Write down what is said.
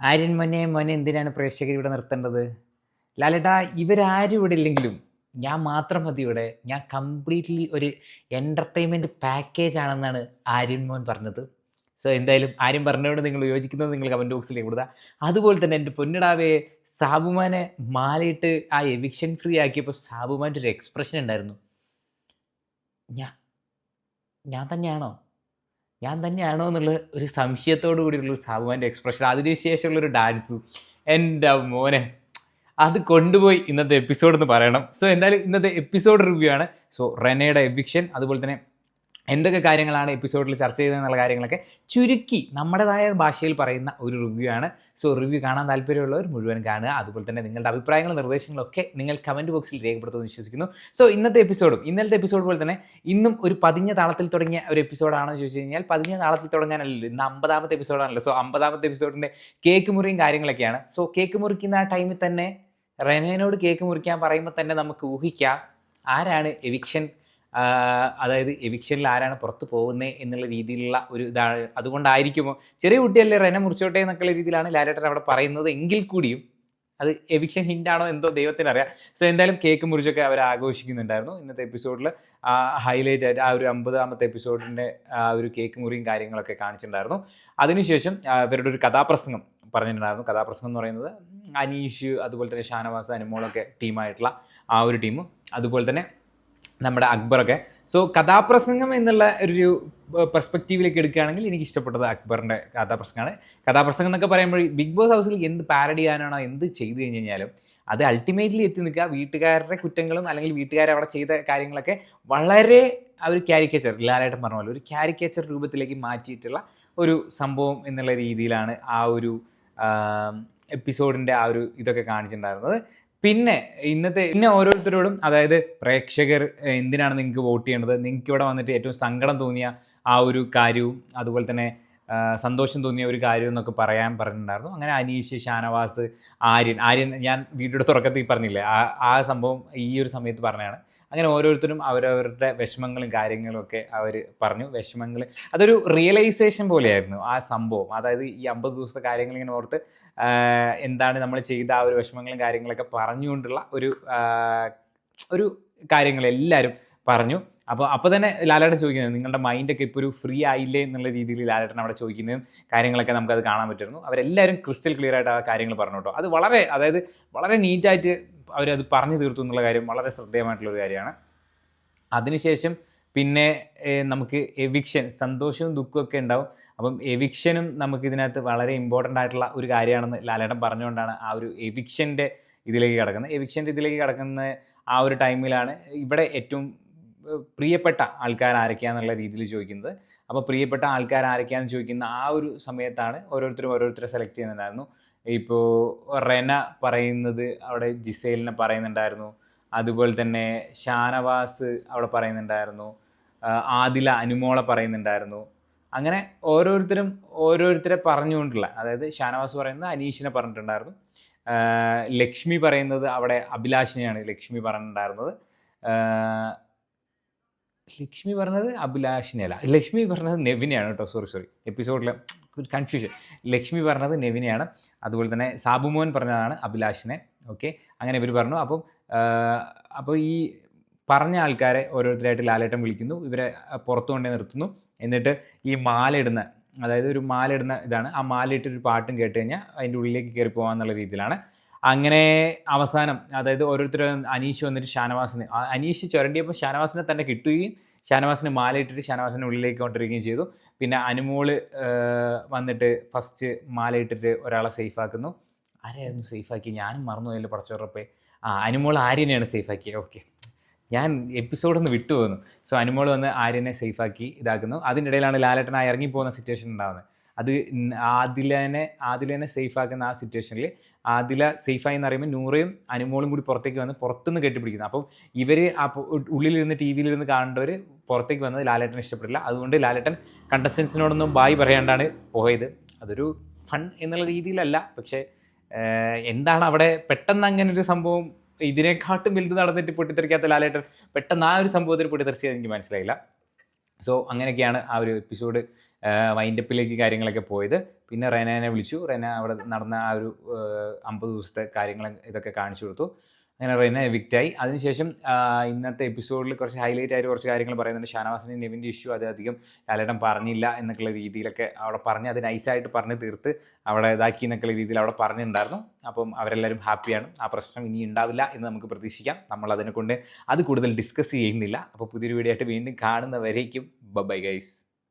ആര്യൻ മോനെ മോനെ എന്തിനാണ് പ്രേക്ഷകർ ഇവിടെ നിർത്തേണ്ടത്? ലാലേട്ടാ ഇവരാരും ഇവിടെ ഇല്ലെങ്കിലും ഞാൻ മാത്രം മതി ഇവിടെ. ഞാൻ കംപ്ലീറ്റ്ലി ഒരു എന്റർടൈൻമെന്റ് പാക്കേജ് ആണെന്നാണ് ആര്യൻ മോൻ പറഞ്ഞത്. സോ എന്തായാലും ആര്യം പറഞ്ഞതുകൊണ്ട് നിങ്ങൾ യോജിക്കുന്നത് നിങ്ങൾ കമന്റ് ബോക്സിലേക്ക് കൊടുക്കുക അതുപോലെ തന്നെ എന്റെ പൊന്നിടാവേ സാബുമാനെ മാലയിട്ട് ആ എവിക്ഷൻ ഫ്രീ ആക്കിയപ്പോൾ സാബുമാന്റെ ഒരു എക്സ്പ്രഷൻ ഉണ്ടായിരുന്നു. ഞാൻ ഞാൻ തന്നെയാണോ? ഞാൻ തന്നെയാണോ എന്നുള്ള ഒരു സംശയത്തോടു കൂടിയുള്ള ഒരു സാബുമാന്റെ എക്സ്പ്രഷൻ അതിനുശേഷമുള്ള ഒരു ഡാൻസും എന്റെ മോനെ അത് കൊണ്ടുപോയി ഇന്നത്തെ എപ്പിസോഡ് എന്ന് പറയണം. സോ എന്തായാലും ഇന്നത്തെ എപ്പിസോഡ് റിവ്യൂ ആണ്. സോ റെനയുടെ എവിക്ഷൻ അതുപോലെ തന്നെ എന്തൊക്കെ കാര്യങ്ങളാണ് എപ്പിസോഡിൽ ചർച്ച ചെയ്തതെന്നുള്ള കാര്യങ്ങളൊക്കെ ചുരുക്കി നമ്മുടേതായ ഭാഷയിൽ പറയുന്ന ഒരു റിവ്യൂ ആണ്. സോ റിവ്യൂ കാണാൻ താല്പര്യമുള്ളവർ മുഴുവൻ കാണുക. അതുപോലെ തന്നെ നിങ്ങളുടെ അഭിപ്രായങ്ങളും നിർദ്ദേശങ്ങളൊക്കെ നിങ്ങൾ കമന്റ് ബോക്സിൽ രേഖപ്പെടുത്തുമെന്ന് വിശ്വസിക്കുന്നു. സോ ഇന്നത്തെ എപ്പിസോഡും ഇന്നലത്തെ എപ്പിസോഡ് പോലെ തന്നെ ഇന്നും ഒരു പതിഞ്ഞ താളത്തിൽ തുടങ്ങിയ ഒരു എപ്പിസോഡാണെന്ന് ചോദിച്ചു കഴിഞ്ഞാൽ പതിഞ്ഞ താളത്തിൽ തുടങ്ങാനല്ലല്ലോ ഇന്ന് അമ്പതാമത്തെ എപ്പിസോഡാണല്ലോ സോ അമ്പതാമത്തെ എപ്പിസോഡിന്റെ കേക്ക് മുറിയും കാര്യങ്ങളൊക്കെയാണ്. സോ കേക്ക് മുറിക്കുന്ന ആ ടൈമിൽ തന്നെ റെനേനോട് കേക്ക് മുറിക്കാൻ പറയുമ്പോൾ തന്നെ നമുക്ക് ഊഹിക്കാം. ആരാണ് എവിക്ഷൻ അതായത് എവിക്ഷനിൽ ആരാണ് പുറത്ത് പോകുന്നത് എന്നുള്ള രീതിയിലുള്ള ഒരു ഇതാണ് അതുകൊണ്ടായിരിക്കുമോ? ചെറിയ കുട്ടിയല്ലേ റെന മുറിച്ചോട്ടെ എന്നൊക്കെയുള്ള രീതിയിലാണ് ലാലേട്ടൻ അവിടെ പറയുന്നത് എങ്കിൽ കൂടിയും അത് എവിക്ഷൻ ഹിന്റാണോ എന്തോ ദൈവത്തിന് അറിയാം സോ എന്തായാലും കേക്ക് മുറിച്ചൊക്കെ അവർ ആഘോഷിക്കുന്നുണ്ടായിരുന്നു ഇന്നത്തെ എപ്പിസോഡിൽ ഹൈലൈറ്റ് ആയിട്ട് ആ ഒരു അമ്പതാമത്തെ എപ്പിസോഡിന്റെ ആ ഒരു കേക്ക് മുറിയും കാര്യങ്ങളൊക്കെ കാണിച്ചിട്ടുണ്ടായിരുന്നു. അതിനുശേഷം ഇവരുടെ ഒരു കഥാപ്രസംഗം പറഞ്ഞിട്ടുണ്ടായിരുന്നു. കഥാപ്രസംഗം എന്ന് പറയുന്നത് അനീഷ് അതുപോലെ തന്നെ ഷാനവാസ് അനുമോളൊക്കെ ടീമായിട്ടുള്ള ആ ഒരു ടീമും അതുപോലെ തന്നെ നമ്മുടെ അക്ബറൊക്കെ. സോ കഥാപ്രസംഗം എന്നുള്ള ഒരു പെർസ്പെക്റ്റീവിലേക്ക് എടുക്കുകയാണെങ്കിൽ എനിക്ക് ഇഷ്ടപ്പെട്ടത് അക്ബറിന്റെ കഥാപ്രസംഗമാണ്. കഥാപ്രസംഗം എന്നൊക്കെ പറയുമ്പോൾ ബിഗ് ബോസ് ഹൗസിൽ എന്ത് പാരഡി ചെയ്യാനാണോ എന്ത് ചെയ്തു കഴിഞ്ഞ് കഴിഞ്ഞാലും അത് അൾട്ടിമേറ്റ്ലി എത്തി നിൽക്കുക. വീട്ടുകാരുടെ കുറ്റങ്ങളും അല്ലെങ്കിൽ വീട്ടുകാർ അവിടെ ചെയ്ത കാര്യങ്ങളൊക്കെ വളരെ ഒരു ക്യാരിക്കേച്ചർ ലാലായിട്ട് പറഞ്ഞ പോലെ ഒരു ക്യാരിക്കേച്ചർ രൂപത്തിലേക്ക് മാറ്റിയിട്ടുള്ള ഒരു സംഭവം എന്നുള്ള രീതിയിലാണ് ആ ഒരു എപ്പിസോഡിന്റെ ആ ഒരു ഇതൊക്കെ കാണിച്ചിട്ടുണ്ടായിരുന്നത്. പിന്നെ ഇന്നത്തെ പിന്നെ ഓരോരുത്തരോടും അതായത് പ്രേക്ഷകർ എന്തിനാണ് നിങ്ങൾക്ക് വോട്ട് ചെയ്യേണ്ടത്? നിങ്ങൾക്ക് ഇവിടെ വന്നിട്ട് ഏറ്റവും സങ്കടം തോന്നിയ ആ ഒരു കാര്യവും അതുപോലെ തന്നെ സന്തോഷം തോന്നിയ ഒരു കാര്യം എന്നൊക്കെ പറയാൻ പറഞ്ഞിട്ടുണ്ടായിരുന്നു. അങ്ങനെ അനീഷ് ഷാനവാസ് ആര്യൻ ആര്യൻ ഞാൻ വീഡിയോയുടെ തുടക്കത്തിൽ പറഞ്ഞില്ലേ ആ ആ സംഭവം ഈ ഒരു സമയത്ത് പറഞ്ഞതാണ്. അങ്ങനെ ഓരോരുത്തരും അവരവരുടെ വിഷമങ്ങളും കാര്യങ്ങളും ഒക്കെ അവർ പറഞ്ഞു. വിഷമങ്ങൾ അതൊരു റിയലൈസേഷൻ പോലെയായിരുന്നു ആ സംഭവം. അതായത് ഈ അമ്പത് ദിവസത്തെ കാര്യങ്ങൾ ഇങ്ങനെ ഓർത്ത് എന്താണ് നമ്മൾ ചെയ്ത ആ ഒരു വിഷമങ്ങളും കാര്യങ്ങളൊക്കെ പറഞ്ഞുകൊണ്ടുള്ള ഒരു ഒരു കാര്യങ്ങൾ എല്ലാവരും പറഞ്ഞു. അപ്പോൾ അപ്പോൾ തന്നെ ലാലേട്ടൻ ചോദിക്കുന്നത് നിങ്ങളുടെ മൈൻഡൊക്കെ ഇപ്പോൾ ഒരു ഫ്രീ ആയില്ലേ എന്നുള്ള രീതിയിൽ ലാലേട്ടൻ അവിടെ ചോദിക്കുന്നതും കാര്യങ്ങളൊക്കെ നമുക്കത് കാണാൻ പറ്റുന്നു അവരെല്ലാവരും ക്രിസ്റ്റൽ ക്ലിയർ ആയിട്ട് ആ കാര്യങ്ങൾ പറഞ്ഞു കേട്ടോ. അത് വളരെ അതായത് വളരെ നീറ്റായിട്ട് അവരത് പറഞ്ഞു തീർത്തു എന്നുള്ള കാര്യം വളരെ ശ്രദ്ധേയമായിട്ടുള്ള ഒരു കാര്യമാണ്. അതിനുശേഷം പിന്നെ നമുക്ക് എവിക്ഷൻ സന്തോഷവും ദുഃഖവും ഒക്കെ ഉണ്ടാവും. അപ്പം എവിക്ഷനും നമുക്ക് ഇതിനകത്ത് വളരെ ഇമ്പോർട്ടന്റ് ആയിട്ടുള്ള ഒരു കാര്യമാണെന്ന് ലാലേട്ടൻ പറഞ്ഞുകൊണ്ടാണ് ആ ഒരു എവിക്ഷന്റെ ഇതിലേക്ക് കിടക്കുന്നത്. എവിക്ഷന്റെ ഇതിലേക്ക് കിടക്കുന്ന ആ ഒരു ടൈമിലാണ് ഇവിടെ ഏറ്റവും പ്രിയപ്പെട്ട ആൾക്കാർ ആരൊക്കെയാന്നുള്ള രീതിയിൽ ചോദിക്കുന്നത്. അപ്പോൾ പ്രിയപ്പെട്ട ആൾക്കാർ ആരൊക്കെയാണെന്ന് ചോദിക്കുന്ന ആ ഒരു സമയത്താണ് ഓരോരുത്തരും ഓരോരുത്തരെ സെലക്ട് ചെയ്യുന്നുണ്ടായിരുന്നു. ഇപ്പോൾ റെന പറയുന്നത് അവിടെ ജിസേലിനെ പറയുന്നുണ്ടായിരുന്നു. അതുപോലെ തന്നെ ഷാനവാസ് അവിടെ പറയുന്നുണ്ടായിരുന്നു. ആദില അനുമോളെ പറയുന്നുണ്ടായിരുന്നു. അങ്ങനെ ഓരോരുത്തരും ഓരോരുത്തരെ പറഞ്ഞുകൊണ്ടുള്ള അതായത് ഷാനവാസ് പറയുന്നത് അനീഷിനെ പറഞ്ഞിട്ടുണ്ടായിരുന്നു. ലക്ഷ്മി പറയുന്നത് അവിടെ അഭിലാഷിനെയാണ് ലക്ഷ്മി പറഞ്ഞിട്ടുണ്ടായിരുന്നത്. ലക്ഷ്മി പറഞ്ഞത് അഭിലാഷിനെയല്ല. ലക്ഷ്മി പറഞ്ഞത് നെവിനെയാണ് കേട്ടോ. സോറി സോറി എപ്പിസോഡിൽ കൺഫ്യൂഷൻ ലക്ഷ്മി പറഞ്ഞത് നെവിനെയാണ്. അതുപോലെ തന്നെ സാബുമോൻ പറഞ്ഞതാണ് അഭിലാഷിനെ. ഓക്കെ അങ്ങനെ ഇവർ പറഞ്ഞു. അപ്പം അപ്പോൾ ഈ പറഞ്ഞ ആൾക്കാരെ ഓരോരുത്തരായിട്ട് ലാലേട്ടം വിളിക്കുന്നു. ഇവരെ പുറത്തു കൊണ്ടേ നിർത്തുന്നു. എന്നിട്ട് ഈ മാലയിടുന്ന അതായത് ഒരു മാലയിടുന്ന ഇതാണ്. ആ മാലയിട്ടൊരു പാട്ടും കേട്ട് കഴിഞ്ഞാൽ അതിന്റെ ഉള്ളിലേക്ക് കയറി പോകാമെന്നുള്ള രീതിയിലാണ് അങ്ങനെ അവസാനം അതായത് ഓരോരുത്തർ അനീഷ് വന്നിട്ട് ഷാനവാസിനെ അനീഷ് ചുരണ്ടിയപ്പോൾ ഷാനവാസിനെ തന്നെ കിട്ടുകയും ഷാനവാസിന് മാലയിട്ടിട്ട് ഷാനവാസിനെ ഉള്ളിലേക്ക് കൊണ്ടിരിക്കുകയും ചെയ്തു. പിന്നെ അനുമോൾ വന്നിട്ട് ഫസ്റ്റ് മാലയിട്ടിട്ട് ഒരാളെ സേഫ് ആക്കുന്നു ആരെയായിരുന്നു സേഫ് ആക്കി ഞാനും മറന്നു പോയല്ലോ പടച്ചോറപ്പേ. ആ അനുമോൾ ആര്യനെയാണ് സേഫ് ആക്കിയത് ഓക്കെ. ഞാൻ എപ്പിസോഡ് ഒന്ന് വിട്ടു പോകുന്നു സോ അനുമോൾ വന്ന് ആര്യനെ സേഫ് ആക്കി ഇതാക്കുന്നു. അതിനിടയിലാണ് ലാലേട്ടനായി ഇറങ്ങിപ്പോകുന്ന സിറ്റുവേഷൻ ഉണ്ടാകുന്നത് അത് ആദിലനെ ആദിലനെ സേഫ് ആക്കുന്ന ആ സിറ്റുവേഷനിൽ ആദില സേഫ് ആയി എന്ന് പറയുമ്പോൾ നൂറയും അനുമോളും കൂടി പുറത്തേക്ക് വന്ന് പുറത്തുനിന്ന് കെട്ടിപ്പിടിക്കുന്നു. അപ്പം ഇവർ ആ ഉള്ളിലിരുന്ന് ടി വിയിലിരുന്ന് കാണേണ്ടവർ പുറത്തേക്ക് വന്നത് ലാലേട്ടൻ ഇഷ്ടപ്പെട്ടില്ല അതുകൊണ്ട് ലാലേട്ടൻ കണ്ടസ്റ്റൻസിനോടൊന്നും ബായ് പറയാണ്ടാണ് പോയത്. അതൊരു ഫൺ എന്നുള്ള രീതിയിലല്ല. പക്ഷേ എന്താണ് അവിടെ പെട്ടെന്ന് അങ്ങനെ ഒരു സംഭവം? ഇതിനെക്കാട്ടും വലുത് നടന്നിട്ട് പൊട്ടിത്തെറിക്കാത്ത ലാലേട്ടൻ പെട്ടെന്ന് ആ ഒരു സംഭവത്തിൽ പൊട്ടിത്തെറിച്ചത് എനിക്ക് മനസ്സിലായില്ല. സോ അങ്ങനെയൊക്കെയാണ് ആ ഒരു എപ്പിസോഡ് വൈൻഡപ്പിലേക്ക് കാര്യങ്ങളൊക്കെ പോയത്. പിന്നെ റെനാനെ വിളിച്ചു. റെന അവിടെ നടന്ന ആ ഒരു അമ്പത് ദിവസത്തെ കാര്യങ്ങൾ ഇതൊക്കെ കാണിച്ചു കൊടുത്തു. അങ്ങനെ റെന എവിക്റ്റായി അതിനുശേഷം ഇന്നത്തെ എപ്പിസോഡിൽ കുറച്ച് ഹൈലൈറ്റ് ആയിട്ട് കുറച്ച് കാര്യങ്ങൾ പറയുന്നുണ്ട്. ഷാനവാസിന്റെ നെവിന്റെ ഇഷ്യൂ അത് അധികം ലാലേട്ടൻ പറഞ്ഞില്ല എന്നൊക്കെയുള്ള രീതിയിലൊക്കെ അവിടെ പറഞ്ഞ് അത് നൈസായിട്ട് പറഞ്ഞ് തീർത്ത് അവിടെ ഇതാക്കി എന്നൊക്കെയുള്ള രീതിയിൽ അവിടെ പറഞ്ഞിട്ടുണ്ടായിരുന്നു. അപ്പം അവരെല്ലാവരും ഹാപ്പിയാണ് ആ പ്രശ്നം ഇനി ഉണ്ടാവില്ല എന്ന് നമുക്ക് പ്രതീക്ഷിക്കാം. നമ്മൾ അതിനെക്കൊണ്ട് അത് കൂടുതൽ ഡിസ്കസ് ചെയ്യുന്നില്ല. അപ്പോൾ പുതിയൊരു വീഡിയോ ആയിട്ട് വീണ്ടും കാണുന്നവരേക്കും. Bye guys